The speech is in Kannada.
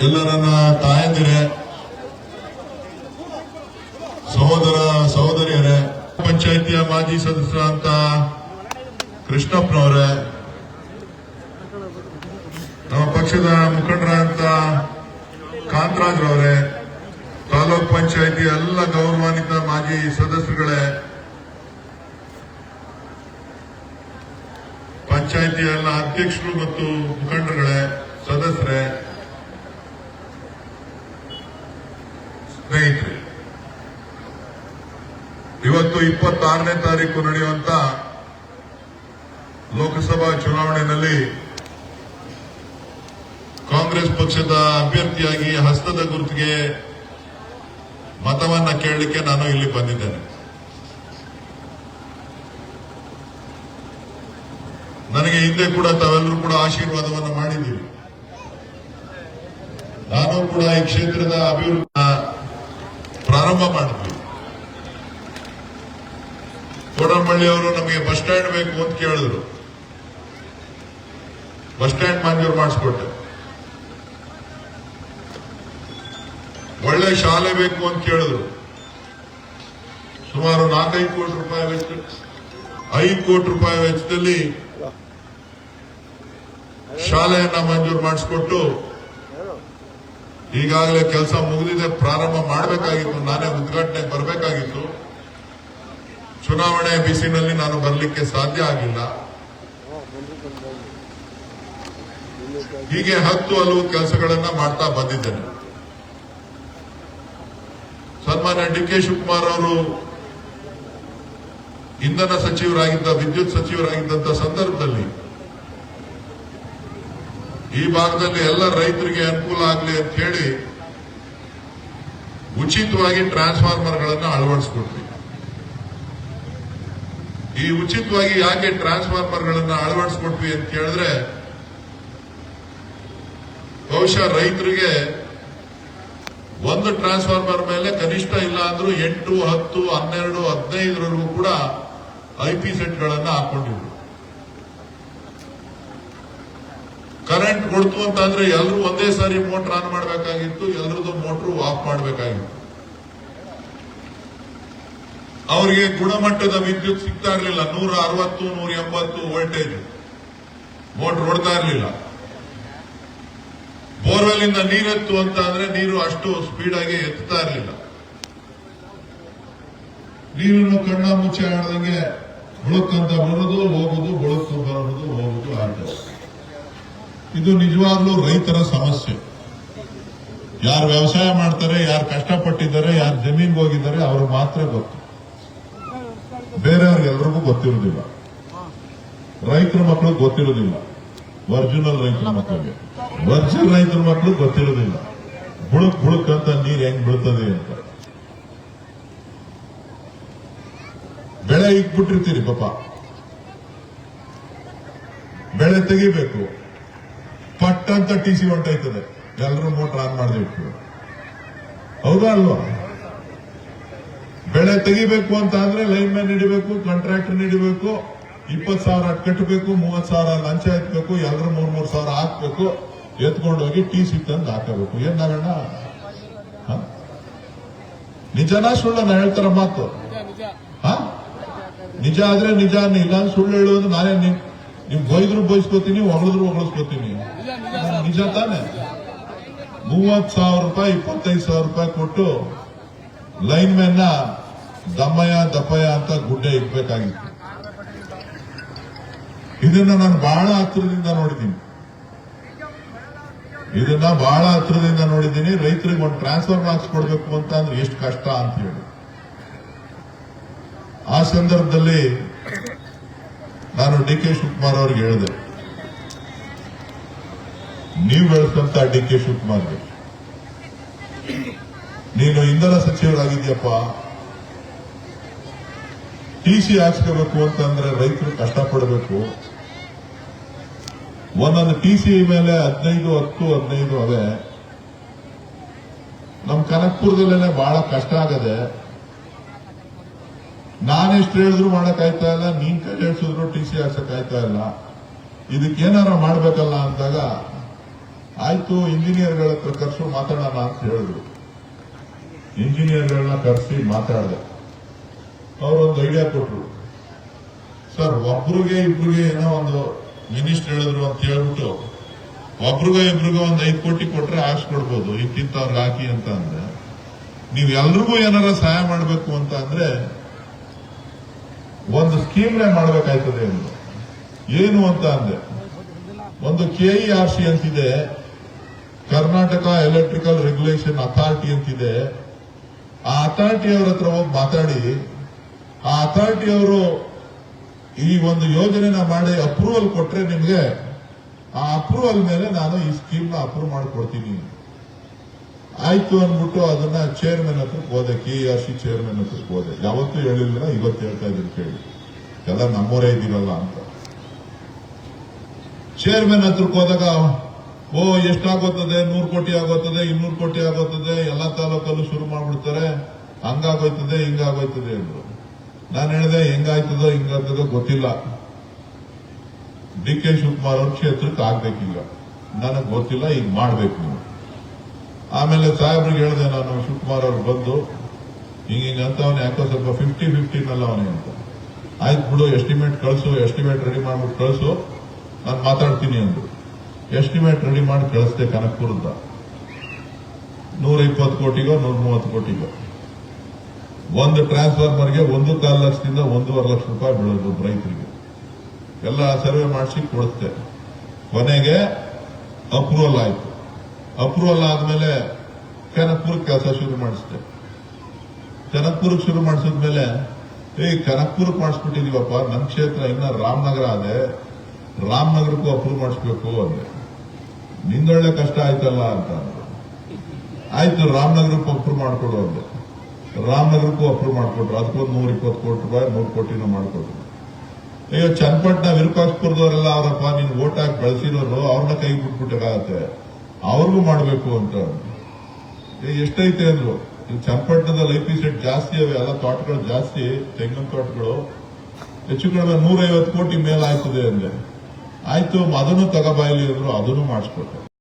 ಎಲ್ಲ ನನ್ನ ತಾಯಂದಿರೇ, ಸಹೋದರ ಸಹೋದರಿಯರೇ, ಪಂಚಾಯಿತಿಯ ಮಾಜಿ ಸದಸ್ಯರಂತ ಕೃಷ್ಣಪ್ಪನವರೇ, ನಮ್ಮ ಪಕ್ಷದ ಮುಖಂಡರಂತ ಕಾಂತರಾಜ್ರವರೇ, ತಾಲೂಕ್ ಪಂಚಾಯಿತಿ ಎಲ್ಲ ಗೌರವಾನ್ವಿತ ಮಾಜಿ ಸದಸ್ಯರುಗಳೇ, ಪಂಚಾಯಿತಿಯ ಎಲ್ಲ ಅಧ್ಯಕ್ಷರು ಮತ್ತು ಮುಖಂಡರುಗಳೇ ಇವತ್ತು ಇಪ್ಪತ್ತಾರನೇ ತಾರೀಕು ನಡೆಯುವಂತ ಲೋಕಸಭಾ ಚುನಾವಣೆಯಲ್ಲಿ ಕಾಂಗ್ರೆಸ್ ಪಕ್ಷದ ಅಭ್ಯರ್ಥಿಯಾಗಿ ಹಸ್ತದ ಗುರುತಿಗೆ ಮತವನ್ನ ಕೇಳಲಿಕ್ಕೆ ನಾನು ಇಲ್ಲಿ ಬಂದಿದ್ದೇನೆ. ನನಗೆ ಹಿಂದೆ ಕೂಡ ತಾವೆಲ್ಲರೂ ಕೂಡ ಆಶೀರ್ವಾದವನ್ನು ಮಾಡಿದ್ದೀವಿ ನಾನು ಕೂಡ ಈ ಕ್ಷೇತ್ರದ ಅಭಿವೃದ್ಧಿ ಪ್ರಾರಂಭ ಮಾಡಿದ್ವಿ. ಕೋಡಂಬಳ್ಳಿ ಅವರು ನಮಗೆ ಬಸ್ ಸ್ಟ್ಯಾಂಡ್ ಬೇಕು ಅಂತ ಕೇಳಿದ್ರು. ಬಸ್ ಸ್ಟ್ಯಾಂಡ್ ಮಂಜೂರು ಮಾಡಿಸ್ಕೊಟ್ಟೆ. ಒಳ್ಳೆ ಶಾಲೆ ಬೇಕು ಅಂತ ಕೇಳಿದ್ರು. ಸುಮಾರು ನಾಲ್ಕೈದು ಕೋಟಿ ರೂಪಾಯಿ ವೆಚ್ಚ, ಐದು ಕೋಟಿ ರೂಪಾಯಿ ವೆಚ್ಚದಲ್ಲಿ ಶಾಲೆಯನ್ನ ಮಂಜೂರು ಮಾಡಿಸ್ಕೊಟ್ಟು ಈಗಾಗಲೇ ಕೆಲಸ ಮುಗಿದಿದೆ, ಪ್ರಾರಂಭ ಮಾಡಬೇಕಾಗಿತ್ತು, ನಾನೇ ಉದ್ಘಾಟನೆಗೆ ಬರಬೇಕಾಗಿತ್ತು. ಚುನಾವಣೆ ಬಿಸಿನಲ್ಲಿ ನಾನು ಬರಲಿಕ್ಕೆ ಸಾಧ್ಯ ಆಗಿಲ್ಲ. ಹೀಗೆ ಹತ್ತು ಹಲವು ಕೆಲಸಗಳನ್ನ ಮಾಡ್ತಾ ಬಂದಿದ್ದೇನೆ. ಸನ್ಮಾನ್ಯ ಡಿ ಕೆ ಶಿವಕುಮಾರ್ ಅವರು ಇಂಧನ ಸಚಿವರಾಗಿದ್ದ, ವಿದ್ಯುತ್ ಸಚಿವರಾಗಿದ್ದಂತ ಸಂದರ್ಭದಲ್ಲಿ ಈ ಭಾಗದಲ್ಲಿ ಎಲ್ಲ ರೈತರಿಗೆ ಅನುಕೂಲ ಆಗಲಿ ಅಂತ ಹೇಳಿ ಉಚಿತವಾಗಿ ಟ್ರಾನ್ಸ್ಫಾರ್ಮರ್ಗಳನ್ನು ಅಳವಡಿಸ್ಕೊಟ್ವಿ. ಈ ಉಚಿತವಾಗಿ ಯಾಕೆ ಟ್ರಾನ್ಸ್ಫಾರ್ಮರ್ಗಳನ್ನು ಅಳವಡಿಸ್ಕೊಟ್ವಿ ಅಂತ ಕೇಳಿದ್ರೆ, ಬಹುಶಃ ರೈತರಿಗೆ ಒಂದು ಟ್ರಾನ್ಸ್ಫಾರ್ಮರ್ ಮೇಲೆ ಕನಿಷ್ಠ ಇಲ್ಲ ಅಂದ್ರೂ ಎಂಟು, ಹತ್ತು, ಹನ್ನೆರಡು, ಹದಿನೈದರವರೆಗೂ ಕೂಡ ಐ ಪಿ ಸೆಟ್ಗಳನ್ನ ಹಾಕೊಂಡಿದ್ರು ಕರೆಂಟ್ ಕೊಡ್ತು ಅಂತಂದ್ರೆ ಎಲ್ಲರೂ ಒಂದೇ ಸಾರಿ ಮೋಟರ್ ಆನ್ ಮಾಡಬೇಕಾಗಿತ್ತು ಎಲ್ಲರದ್ದು ಮೋಟರ್ ಆಫ್ ಮಾಡಬೇಕಾಗಿತ್ತು. ಅವರಿಗೆ ಗುಣಮಟ್ಟದ ವಿದ್ಯುತ್ ಸಿಗ್ತಾ ಇರಲಿಲ್ಲ. ನೂರ ಅರವತ್ತು, ನೂರ ಎಂಬತ್ತು ವೋಲ್ಟೇಜ್ ಮೋಟರ್ ಹೊಡ್ತಾ ಇರಲಿಲ್ಲ. ಬೋರ್ವೆಲ್ ಇಂದ ನೀರೆತ್ತು ಅಂತ ಅಂದ್ರೆ ನೀರು ಅಷ್ಟು ಸ್ಪೀಡ್ ಆಗಿ ಎತ್ತಾ ಇರಲಿಲ್ಲ. ನೀರನ್ನು ಕಣ್ಣ ಮುಚ್ಚೆ ಆಡ್ದಂಗೆ ಬುಳುಕಂತ ಬರೋದು ಹೋಗುದು ಬುಳುಕು ಬರೋದು ಹೋಗುದು ಆಗ್ತದೆ ಇದು ನಿಜವಾಗ್ಲೂ ರೈತರ ಸಮಸ್ಯೆ. ಯಾರು ವ್ಯವಸಾಯ ಮಾಡ್ತಾರೆ, ಯಾರು ಕಷ್ಟಪಟ್ಟಿದ್ದಾರೆ, ಯಾರು ಜಮೀನ್ಗೆ ಹೋಗಿದ್ದಾರೆ, ಅವ್ರಿಗೆ ಮಾತ್ರ ಗೊತ್ತು. ಬೇರೆಯವ್ರಿಗೆಲ್ರಿಗೂ ಗೊತ್ತಿರೋದಿಲ್ಲ ರೈತರ ಮಕ್ಕಳು ಗೊತ್ತಿರೋದಿಲ್ಲ ಒರಿಜಿನಲ್ ರೈತರ ಮಕ್ಕಳಿಗೆ ಒರಿಜಿನಲ್ ರೈತರ ಮಕ್ಕಳು ಗೊತ್ತಿರೋದಿಲ್ಲ ಬುಳುಕ್ ಬುಳುಕ್ ಅಂತ ನೀರ್ ಹೆಂಗ್ ಬೀಳ್ತದೆ ಅಂತ. ಬೆಳೆ ಇಕ್ಬಿಟ್ಟಿರ್ತೀರಿ ಪಾಪ. ಬೆಳೆ ತೆಗಿಬೇಕು. ಪಟ್ ಅಂತ ಟಿ ಸಿ ಹೊಂಟೈತದೆ ಎಲ್ಲರೂ ಮೋಟರ್ ಆನ್ ಮಾಡಿದ್ಬಿಟ್ಟು ಹೌದಾ ಅಲ್ವಾ? ಬೆಳೆ ತೆಗಿಬೇಕು ಅಂತ ಅಂದ್ರೆ ಲೈನ್ ಮ್ಯಾನ್ ಹಿಡಿಬೇಕು ಕಾಂಟ್ರಾಕ್ಟರ್ ಹಿಡಿಬೇಕು ಇಪ್ಪತ್ ಸಾವಿರ ಕಟ್ಟಬೇಕು ಮೂವತ್ ಸಾವಿರ ಲಂಚ ಎತ್ಬೇಕು ಎಲ್ಲರೂ ಮೂರ್ ಮೂರ್ ಸಾವಿರ ಹಾಕ್ಬೇಕು, ಎತ್ಕೊಂಡೋಗಿ ಟಿ ಸಿ ತಂದು ಹಾಕಬೇಕು. ಏನ್ ನಾಗಣ್ಣ? ಹ? ಸುಳ್ಳ ನಾ ಹೇಳ್ತಾರ ಮಾತು. ಹ? ನಿಜ ಆದ್ರೆ ನಿಜ ಇಲ್ಲ ಸುಳ್ಳು ಹೇಳೋದು ನಾನೇ ನಿಮ್ ನಿಮ್ ಬೈದ್ರು ಬೈಸ್ಕೋತೀನಿ, ಹೊಗಳಿದ್ರು ಹೊಗಳಿಸ್ಕೋತೀನಿ. ನಿಜ ತಾನೆ? ಮೂವತ್ ಸಾವಿರ ರೂಪಾಯಿ, ಇಪ್ಪತ್ತೈದು ಸಾವಿರ ರೂಪಾಯಿ ಕೊಟ್ಟು ಲೈನ್ ಮ್ಯಾನ್ ನ ದಪ್ಪಯ ಅಂತ ಗುಡ್ಡೆ ಇಕ್ಬೇಕಾಗಿತ್ತು ಇದನ್ನ ನಾನು ಬಹಳ ಹತ್ರದಿಂದ ನೋಡಿದ್ದೀನಿ. ಇದನ್ನ ಬಹಳ ಹತ್ರದಿಂದ ನೋಡಿದ್ದೀನಿ. ರೈತರಿಗೆ ಒಂದು ಟ್ರಾನ್ಸ್ಫರ್ ಮಾರ್ಕ್ಸ್ ಕೊಡ್ಬೇಕು ಅಂತ ಅಂದ್ರೆ ಎಷ್ಟು ಕಷ್ಟ ಅಂತ ಹೇಳಿ. ಆ ಸಂದರ್ಭದಲ್ಲಿ ನಾನು ಡಿ ಕೆ ಶಿವಕುಮಾರ್ ಅವ್ರಿಗೆ ಹೇಳಿದೆ. ನೀವು ಬೆಳೆಸಂತ ಡಿ ಕೆ ಶಿವಕುಮಾರ್ಗೆ. ನೀನು ಇಂಧನ ಸಚಿವರಾಗಿದ್ಯಪ್ಪ. ಟಿ ಸಿ ಹಾಕ್ಸ್ಕೋಬೇಕು ಅಂತಂದ್ರೆ ರೈತರು ಕಷ್ಟಪಡಬೇಕು. ಒಂದೊಂದು ಟಿ ಸಿ ಮೇಲೆ ಹದಿನೈದು, ಹತ್ತು, ಹದಿನೈದು ಅದೇ ನಮ್ ಕನಕ್ಪುರದಲ್ಲೇನೆ ಬಹಳ ಕಷ್ಟ ಆಗದೆ. ನಾನೆಷ್ಟು ಹೇಳಿದ್ರು ಮಾಡಕ್ ಆಯ್ತಾ ಇಲ್ಲ, ನೀನ್ ಕೈ ಹೇಳಿಸಿದ್ರು ಟಿ ಸಿ ಹಾಕ್ಸಕ್ ಆಯ್ತಾ ಇಲ್ಲ. ಇದಕ್ಕೆ ಏನಾರ ಮಾಡ್ಬೇಕಲ್ಲ ಅಂದಾಗ, ಆಯ್ತು, ಇಂಜಿನಿಯರ್ಗಳ ಹತ್ರ ಕರ್ಸು, ಮಾತಾಡೋಣ ಅಂತ ಹೇಳಿದ್ರು. ಇಂಜಿನಿಯರ್ಗಳನ್ನ ಕರೆಸಿ ಮಾತಾಡಿದೆ. ಅವರೊಂದು ಐಡಿಯಾ ಕೊಟ್ರು. ಸರ್, ಒಬ್ರಿಗೆ ಇಬ್ರಿಗೆ ಏನೋ ಒಂದು ಮಿನಿಸ್ಟರ್ ಹೇಳಿದ್ರು ಅಂತ ಹೇಳ್ಬಿಟ್ಟು ಒಬ್ರಿಗೋ ಇಬ್ರಿಗೋ ಒಂದು ಐದು ಕೋಟಿ ಕೊಟ್ರೆ ಹಾಕ್ಸ್ಕೊಡ್ಬೋದು ಇಂತಿಂತವ್ರಿಗೆ ಹಾಕಿ ಅಂತ ಅಂದ್ರೆ ನೀವೆಲ್ರಿಗೂ ಏನಾರ ಸಹಾಯ ಮಾಡಬೇಕು ಅಂತ ಅಂದ್ರೆ ಒಂದು ಸ್ಕೀಮ್ನೇ ಮಾಡ್ಬೇಕಾಯ್ತದೆ ಎಂದು. ಏನು ಅಂತ ಅಂದ್ರೆ, ಒಂದು ಕೆಇಆರ್ ಸಿ ಅಂತಿದೆ, ಕರ್ನಾಟಕ ಎಲೆಕ್ಟ್ರಿಕಲ್ ರೆಗ್ಯುಲೇಷನ್ ಅಥಾರಿಟಿ ಅಂತಿದೆ. ಆ ಅಥಾರಿಟಿ ಅವ್ರ ಹತ್ರ ಹೋಗಿ ಮಾತಾಡಿ ಆ ಅಥಾರಿಟಿ ಅವರು ಈ ಒಂದು ಯೋಜನೆನ ಮಾಡಿ ಅಪ್ರೂವಲ್ ಕೊಟ್ರೆ ನಿಮಗೆ ಆ ಅಪ್ರೂವಲ್ ಮೇಲೆ ನಾನು ಈ ಸ್ಕೀಮ್ ಅಪ್ರೂವ್ ಮಾಡಿಕೊಡ್ತೀನಿ. ಆಯ್ತು ಅಂದ್ಬಿಟ್ಟು ಅದನ್ನ ಚೇರ್ಮನ್ ಹತ್ರಕ್ಕೆ ಹೋದೆ ಕೆ ಆರ್ ಸಿ ಚೇರ್ಮನ್ ಹತ್ರಕ್ಕೆ ಹೋದೆ. ಯಾವತ್ತೂ ಹೇಳಿಲ್ಲ ಇವತ್ತು ಹೇಳ್ತಾ ಇದ್ದೀನಿ ಕೇಳಿ. ಎಲ್ಲ ನಮ್ಮವರೇ ಇದ್ದೀರಲ್ಲ ಅಂತ. ಚೇರ್ಮನ್ ಹತ್ರಕ್ಕೆ ಹೋದಾಗ, ಓ ಎಷ್ಟಾಗುತ್ತದೆ ನೂರು ಕೋಟಿ ಆಗೋತದೆ, ಇನ್ನೂರು ಕೋಟಿ ಆಗೋತದೆ? ಎಲ್ಲ ತಾಲೂಕಲ್ಲೂ ಶುರು ಮಾಡ್ಬಿಡ್ತಾರೆ. ಹಂಗಾಗೋಯ್ತದೆ, ಹಿಂಗಾಗೋಯ್ತದೆ ಅಂದ್ರು. ನಾನು ಹೇಳಿದೆ, ಹೆಂಗಾಯ್ತದೋ ಹಿಂಗಾಗ್ತದೋ ಗೊತ್ತಿಲ್ಲ. ಡಿ ಕೆ ಶಿವಕುಮಾರ್ ಅವ್ರ ಕ್ಷೇತ್ರಕ್ಕೆ ಆಗ್ಬೇಕೀಗ. ನನಗೆ ಗೊತ್ತಿಲ್ಲ ಈಗ ಮಾಡ್ಬೇಕು ನೀವು. ಆಮೇಲೆ ಸಾಹೇಬ್ರಿಗೆ ಹೇಳಿದೆ ನಾನು, ಶಿವಕುಮಾರ್ ಅವ್ರು ಬಂದು, ಹಿಂಗ ಹಿಂಗ ಅಂತ ಅವನು ಯಾಕೋ ಸ್ವಲ್ಪ ಫಿಫ್ಟಿ ಫಿಫ್ಟಿನಲ್ಲ ಅವನೇ ಅಂತ. ಆಯ್ತು ಬಿಡು ಎಸ್ಟಿಮೇಟ್ ಕಳಿಸು ಎಸ್ಟಿಮೇಟ್ ರೆಡಿ ಮಾಡ್ಬಿಟ್ಟು ಕಳಿಸು, ನಾನು ಮಾತಾಡ್ತೀನಿ ಅಂದ್ರು. ಎಸ್ಟಿಮೇಟ್ ರೆಡಿ ಮಾಡಿ ಕಳಿಸ್ದೆ ಕನಕಪುರದ ನೂರ ಇಪ್ಪತ್ತು ಕೋಟಿಗೋ, ನೂರ ಮೂವತ್ತು ಕೋಟಿಗೋ. ಒಂದು ಟ್ರಾನ್ಸ್ಫಾರ್ಮರ್ಗೆ ಒಂದು ಕಾಲು ಲಕ್ಷದಿಂದ ಒಂದೂವರೆ ಲಕ್ಷ ರೂಪಾಯಿ ಬೀಳೋದು ರೈತರಿಗೆ. ಎಲ್ಲ ಸರ್ವೆ ಮಾಡಿಸಿ ಕೊಡುತ್ತೆ. ಕೊನೆಗೆ ಅಪ್ರೂವಲ್ ಆಯಿತು. ಅಪ್ರೂವಲ್ ಆದಮೇಲೆ ಕನಕ್ಪುರಕ್ಕೆ ಕೆಲಸ ಶುರು ಮಾಡಿಸಿದೆ. ಕನಕ್ಪುರಕ್ಕೆ ಶುರು ಮಾಡಿಸಿದ್ಮೇಲೆ, ಏ ಕನಕ್ಪುರಕ್ಕೆ ಮಾಡಿಸ್ಬಿಟ್ಟಿದೀವಪ್ಪ ನಮ್ಮ ಕ್ಷೇತ್ರ ಇನ್ನ ರಾಮನಗರ ಅದೇ ರಾಮನಗರಕ್ಕೂ ಅಪ್ರೂವ್ ಮಾಡಿಸ್ಬೇಕು ಅಂದೆ. ನಿಂದೊಳ್ಳೆ ಕಷ್ಟ ಆಯ್ತಲ್ಲ ಅಂತ ಅಂದ್ರು. ಆಯ್ತು ರಾಮನಗರಕ್ಕೂ ಅಪ್ರೂವ್ ಮಾಡಿಕೊಡು ರಾಮನಗರಕ್ಕೂ ಅಪ್ರೂವ್ ಮಾಡಿಕೊಟ್ರು. ಅದಕ್ಕೊಂದು ನೂರ ಇಪ್ಪತ್ತು ಕೋಟಿ ರೂಪಾಯಿ, ನೂರು ಕೋಟಿನೂ ಮಾಡಿಕೊಟ್ರು. ಅಯ್ಯೋ, ಚನ್ನಪಟ್ಟಣ, ವಿರೂಪಾಕ್ಷಪುರದವರೆಲ್ಲ, ಅವರಪ್ಪ, ನೀನು ಓಟ್ ಹಾಕಿ ಬೆಳೆಸಿರೋರು, ಅವ್ರನ್ನ ಕೈ ಬಿಟ್ಬಿಟ್ಟಾಗತ್ತೆ ಅವ್ರಿಗೂ ಮಾಡಬೇಕು ಅಂತ ಎಷ್ಟೈತೆ ಅಂದ್ರು. ಈ ಚನ್ನಪಟ್ಟಣದಲ್ಲಿ ಐಪಿ ಸೆಟ್ ಜಾಸ್ತಿ ಅವೆ, ಎಲ್ಲ ತೋಟಗಳು ಜಾಸ್ತಿ, ತೆಂಗಿನ ತೋಟಗಳು. ಹೆಚ್ಚು ಕಡಿಮೆ ನೂರೈವತ್ತು ಕೋಟಿ ಮೇಲೆ ಆಯ್ತದೆ ಅಂದೆ. ಆಯ್ತು, ಅದನ್ನು ತಗೋಬಾಯಿಲಿ ಅಂದ್ರು, ಅದನ್ನು ಮಾಡಿಸ್ಕೊಟ್ಟೆ.